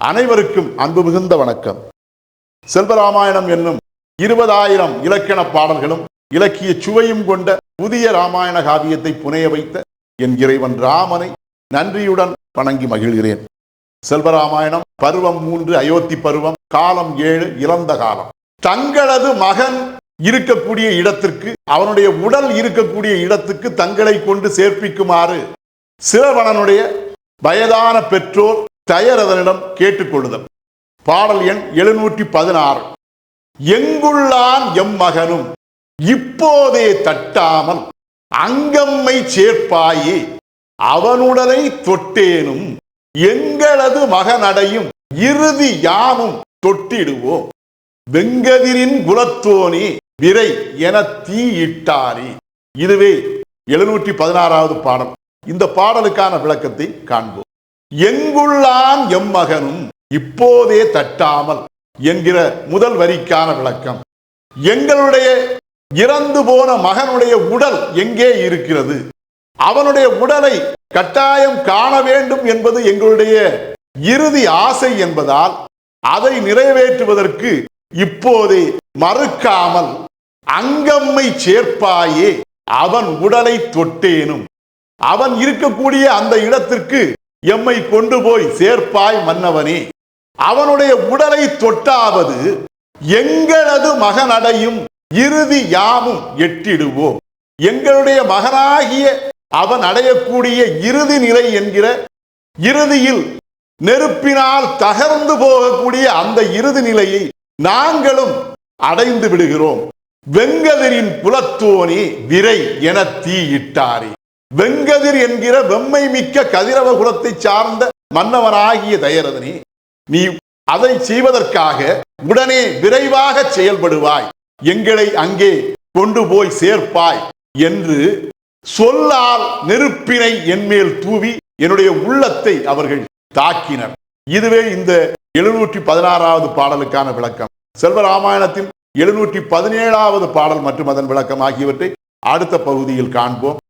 அனைவருக்கும் அன்பு மிகுந்த வணக்கம். செல்வராமாயணம் என்னும் இருபதாயிரம் இலக்கண பாடல்களும் இலக்கிய சுவையும் கொண்ட புதிய ராமாயண காவியத்தை புனைய வைத்த என் இறைவன் ராமனை நன்றியுடன் வணங்கி மகிழ்கிறேன். செல்வராமாயணம் பருவம் மூன்று அயோத்தி பருவம் காலம் ஏழு இறந்த காலம். தங்களது மகன் இருக்கக்கூடிய இடத்திற்கு அவனுடைய உடல் இருக்கக்கூடிய இடத்துக்கு தங்களை கொண்டு சேர்ப்பிக்குமாறு சிரவணனுடைய வயதான பெற்றோர் தயரதனிடம் கேட்டுக்கொள்ளுதல். பாடல் எண் எழுநூற்றி பதினாறு எங்குள்ளான் எம் மகனும் இப்போதே தட்டாமல் அங்கம்மை சேர்ப்பாயே அவனுடலை தொட்டேனும் எங்களது மகனடையும் இறுதி யாமும் தொட்டிடுவோம் வெங்கதிரின் குலத்தோனே விரை என தீயிட்டாரே. இதுவே எழுநூற்றி பதினாறாவது பாடல். இந்த பாடலுக்கான விளக்கத்தை காண்போம். எங்குள்ளான் எம்மகனும் இப்போதே தட்டாமல் என்கிற முதல் வரிக்கான விளக்கம். எங்களுடைய இறந்து போன மகனுடைய உடல் எங்கே இருக்கிறது? அவனுடைய உடலை கட்டாயம் காண வேண்டும் என்பது எங்களுடைய இறுதி ஆசை என்பதால் அதை நிறைவேற்றுவதற்கு இப்போதே மறுக்காமல் அங்கம்மை சேர்ப்பாயே அவன் உடலை தொட்டேனும். அவன் இருக்கக்கூடிய அந்த இடத்திற்கு எம்மை கொண்டு போய் சேர்ப்பாய் மன்னவனே. அவனுடைய உடலை தொட்டாவது எங்களது மகனடையும் இறுதி யாமும் எட்டிடுவோம். எங்களுடைய மகனாகிய அவன் அடையக்கூடிய இறுதி நிலை என்கிற இறுதியில் நெருப்பினால் தகர்ந்து போகக்கூடிய அந்த இறுதி நிலையை நாங்களும் அடைந்து விடுகிறோம். வெங்கதரின் புலத்தோணி விரை என தீயிட்டாரே. வெங்கதிர் என்கிற வெம்மை மிக்க கதிரவ குலத்தை சார்ந்த மன்னவனாகிய தயரதனி நீ அதை செய்வதற்காக உடனே விரைவாக செயல்படுவாய். எங்களை அங்கே கொண்டு போய் சேர்ப்பாய் என்று சொல்லால் நெருப்பினை என்மேல் தூவி என்னுடைய உள்ளத்தை அவர்கள் தாக்கினர். இதுவே இந்த எழுநூற்றி பதினாறாவது பாடலுக்கான விளக்கம். செல்வராமாயணத்தின் எழுநூற்றி பதினேழாவது பாடல் மற்றும் அதன் விளக்கம் ஆகியவற்றை அடுத்த பகுதியில் காண்போம்.